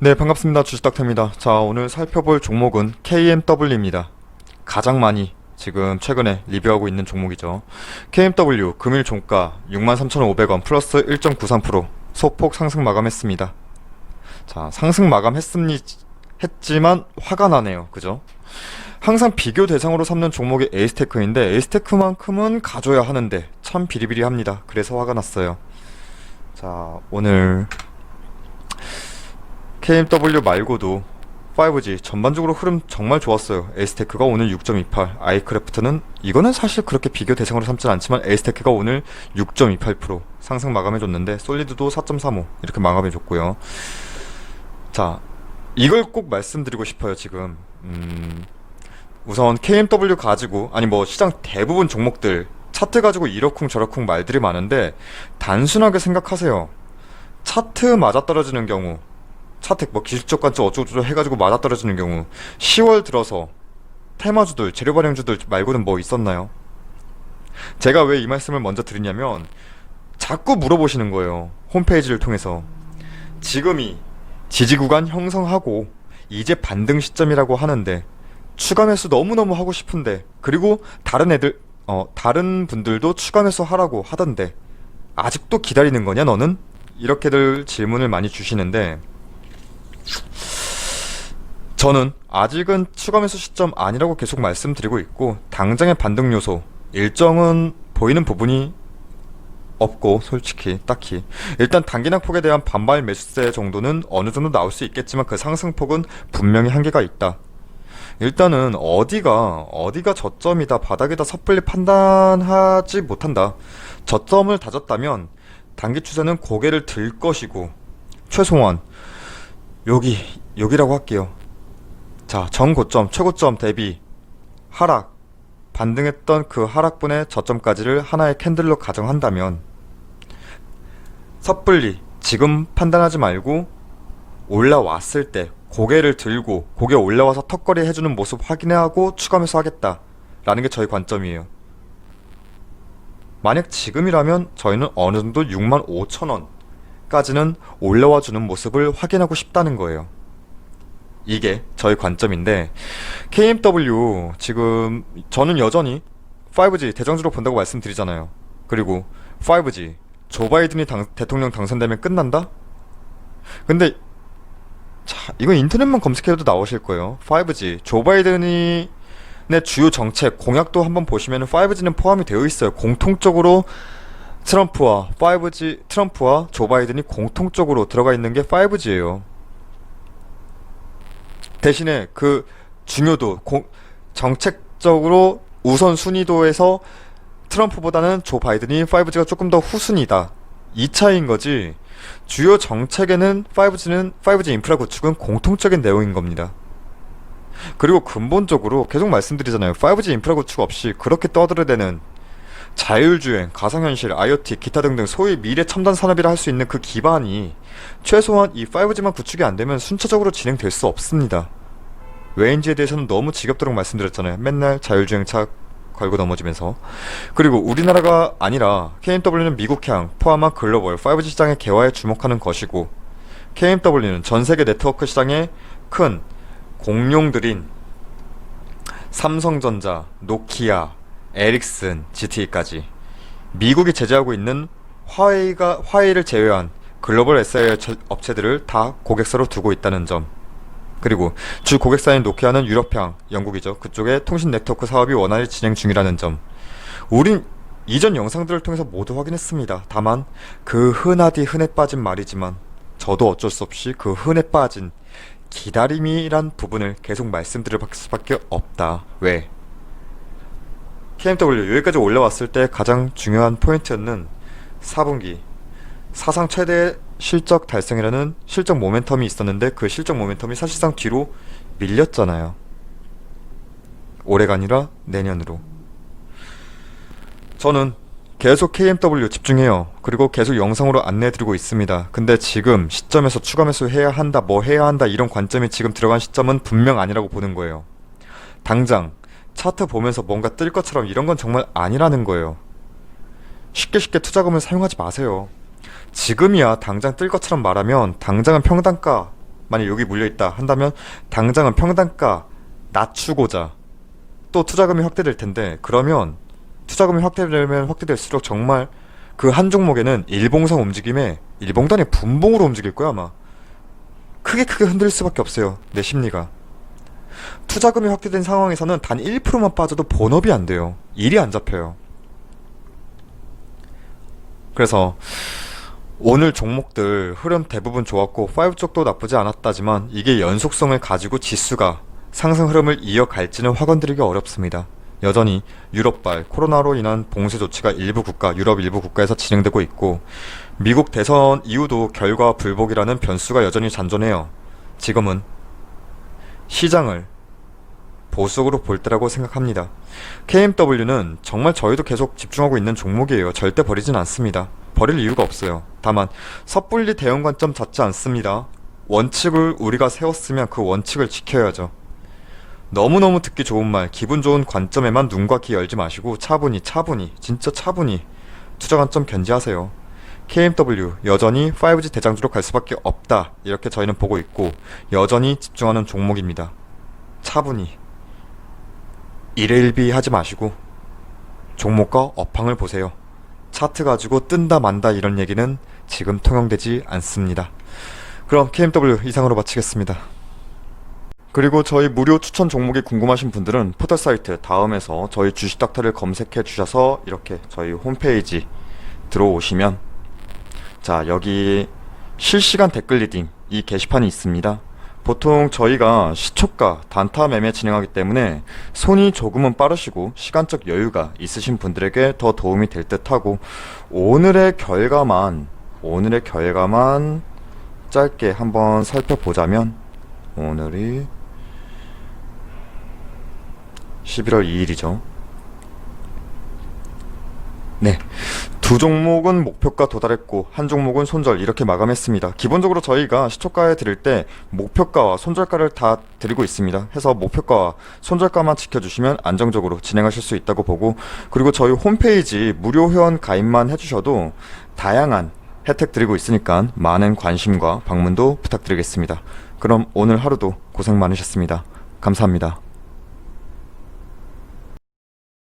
네, 반갑습니다. 주식닥터입니다. 자, 오늘 살펴볼 종목은 KMW입니다. 가장 많이 지금 최근에 리뷰하고 있는 종목이죠. KMW 금일 종가 63,500원 플러스 1.93% 소폭 상승 마감했습니다. 자, 상승 마감했습니 했지만 화가 나네요. 그죠? 항상 비교 대상으로 삼는 종목이 에이스테크인데 에이스테크만큼은 가져야 하는데 참 비리비리합니다. 그래서 화가 났어요. 자, 오늘 KMW 말고도 5G 전반적으로 흐름 정말 좋았어요. 에이스테크가 오늘 6.28, 아이크래프트는 이거는 사실 그렇게 비교 대상으로 삼진 않지만 에이스테크가 오늘 6.28% 상승 마감해줬는데 솔리드도 4.35 이렇게 마감해줬고요. 자, 이걸 꼭 말씀드리고 싶어요. 지금 음, 우선 KMW 가지고 아니 뭐 시장 대부분 종목들 차트 가지고 이러쿵 저러쿵 말들이 많은데 단순하게 생각하세요. 차트 맞아 떨어지는 경우 차택 뭐 기술적 관점 어쩌고저쩌고 해가지고 맞아떨어지는 경우 10월 들어서 테마주들 재료 발행주들 말고는 뭐 있었나요? 제가 왜 이 말씀을 먼저 드리냐면 자꾸 물어보시는 거예요 홈페이지를 통해서 지금이 지지 구간 형성하고 이제 반등 시점이라고 하는데 추가 매수 너무너무 하고 싶은데 그리고 다른 애들 어 다른 분들도 추가 매수 하라고 하던데 아직도 기다리는 거냐 너는? 이렇게들 질문을 많이 주시는데 저는 아직은 추가 매수 시점 아니라고 계속 말씀드리고 있고 당장의 반등 요소 일정은 보이는 부분이 없고 솔직히 딱히 일단 단기 낙폭에 대한 반발 매수세 정도는 어느 정도 나올 수 있겠지만 그 상승폭은 분명히 한계가 있다. 일단은 어디가 어디가 저점이다 바닥이다 섣불리 판단하지 못한다. 저점을 다졌다면 단기 추세는 고개를 들 것이고 최소한 여기 여기라고 할게요. 자, 전고점, 최고점 대비 하락 반등했던 그 하락분의 저점까지를 하나의 캔들로 가정한다면 섣불리 지금 판단하지 말고 올라왔을 때 고개를 들고 고개 올라와서 턱걸이 해주는 모습 확인하고 추가 매수하겠다 라는 게 저희 관점이에요. 만약 지금이라면 저희는 어느 정도 6만 5천 원 까지는 올라와 주는 모습을 확인하고 싶다는 거예요. 이게 저희 관점인데 KMW 지금 저는 여전히 5G 대장주로 본다고 말씀드리잖아요. 그리고 5G 조 바이든이 당, 대통령 당선되면 끝난다? 근데 자, 이거 인터넷만 검색해도 나오실 거예요. 5G 조 바이든이 의 주요 정책 공약도 한번 보시면 5G는 포함이 되어 있어요. 공통적으로 트럼프와 5G 트럼프와 조 바이든이 공통적으로 들어가 있는 게 5G예요. 대신에 그 중요도 공, 정책적으로 우선 순위도에서 트럼프보다는 조 바이든이 5G가 조금 더 후순위다. 이 차이인 거지. 주요 정책에는 5G는 5G 인프라 구축은 공통적인 내용인 겁니다. 그리고 근본적으로 계속 말씀드리잖아요. 5G 인프라 구축 없이 그렇게 떠들어대는 자율주행, 가상현실, IoT, 기타 등등 소위 미래 첨단 산업이라 할 수 있는 그 기반이 최소한 이 5G만 구축이 안 되면 순차적으로 진행될 수 없습니다. 왜인지에 대해서는 너무 지겹도록 말씀드렸잖아요. 맨날 자율주행차 걸고 넘어지면서. 그리고 우리나라가 아니라 KMW는 미국향 포함한 글로벌 5G 시장의 개화에 주목하는 것이고 KMW는 전 세계 네트워크 시장의 큰 공룡들인 삼성전자, 노키아, 에릭슨, GTE까지 미국이 제재하고 있는 화웨이가 화웨이를 제외한 글로벌 SI 업체들을 다 고객사로 두고 있다는 점. 그리고 주 고객사인 노키아는 유럽향, 영국이죠. 그쪽에 통신 네트워크 사업이 원활히 진행 중이라는 점. 우린 이전 영상들을 통해서 모두 확인했습니다. 다만 그 흔하디 흔해 빠진 말이지만 저도 어쩔 수 없이 그 흔해 빠진 기다림이란 부분을 계속 말씀드릴 수밖에 없다. 왜? KMW 여기까지 올라왔을 때 가장 중요한 포인트는 4분기 사상 최대 실적 달성이라는 실적 모멘텀이 있었는데 그 실적 모멘텀이 사실상 뒤로 밀렸잖아요. 올해가 아니라 내년으로. 저는 계속 KMW 집중해요. 그리고 계속 영상으로 안내해드리고 있습니다. 근데 지금 시점에서 추가 매수 해야 한다, 뭐 해야 한다 이런 관점이 지금 들어간 시점은 분명 아니라고 보는 거예요. 당장 차트 보면서 뭔가 뜰 것처럼 이런 건 정말 아니라는 거예요. 쉽게 쉽게 투자금을 사용하지 마세요. 지금이야 당장 뜰 것처럼 말하면 당장은 평단가 만약 여기 물려있다 한다면 당장은 평단가 낮추고자 또 투자금이 확대될 텐데 그러면 투자금이 확대되면 확대될수록 정말 그 한 종목에는 일봉상 움직임에 일봉단의 분봉으로 움직일 거야 아마 크게 크게 흔들릴 수밖에 없어요 내 심리가 투자금이 확대된 상황에서는 단 1%만 빠져도 본업이 안 돼요 일이 안 잡혀요 그래서 오늘 종목들 흐름 대부분 좋았고 5 쪽도 나쁘지 않았다지만 이게 연속성을 가지고 지수가 상승 흐름을 이어갈지는 확언드리기 어렵습니다. 여전히 유럽발 코로나로 인한 봉쇄 조치가 일부 국가, 유럽 일부 국가에서 진행되고 있고 미국 대선 이후도 결과 불복이라는 변수가 여전히 잔존해요. 지금은 시장을 보수적으로 볼 때라고 생각합니다. KMW는 정말 저희도 계속 집중하고 있는 종목이에요. 절대 버리진 않습니다. 버릴 이유가 없어요. 다만 섣불리 대응 관점 잡지 않습니다. 원칙을 우리가 세웠으면 그 원칙을 지켜야죠. 너무너무 듣기 좋은 말, 기분 좋은 관점에만 눈과 귀 열지 마시고 차분히 차분히 진짜 차분히 투자 관점 견지하세요. KMW 여전히 5G 대장주로 갈 수밖에 없다. 이렇게 저희는 보고 있고 여전히 집중하는 종목입니다. 차분히 일일비 하지 마시고 종목과 업황을 보세요. 차트 가지고 뜬다 만다 이런 얘기는 지금 통용되지 않습니다. 그럼 KMW 이상으로 마치겠습니다. 그리고 저희 무료 추천 종목이 궁금하신 분들은 포털 사이트 다음에서 저희 주식 닥터를 검색해 주셔서 이렇게 저희 홈페이지 들어오시면 자 여기 실시간 댓글 리딩 이 게시판이 있습니다. 보통 저희가 시초가 단타 매매 진행하기 때문에 손이 조금은 빠르시고 시간적 여유가 있으신 분들에게 더 도움이 될 듯하고 오늘의 결과만 오늘의 결과만 짧게 한번 살펴보자면 오늘이 11월 2일이죠. 네. 두 종목은 목표가 도달했고 한 종목은 손절 이렇게 마감했습니다. 기본적으로 저희가 시초가에 드릴 때 목표가와 손절가를 다 드리고 있습니다. 해서 목표가와 손절가만 지켜주시면 안정적으로 진행하실 수 있다고 보고 그리고 저희 홈페이지 무료 회원 가입만 해주셔도 다양한 혜택 드리고 있으니까 많은 관심과 방문도 부탁드리겠습니다. 그럼 오늘 하루도 고생 많으셨습니다. 감사합니다.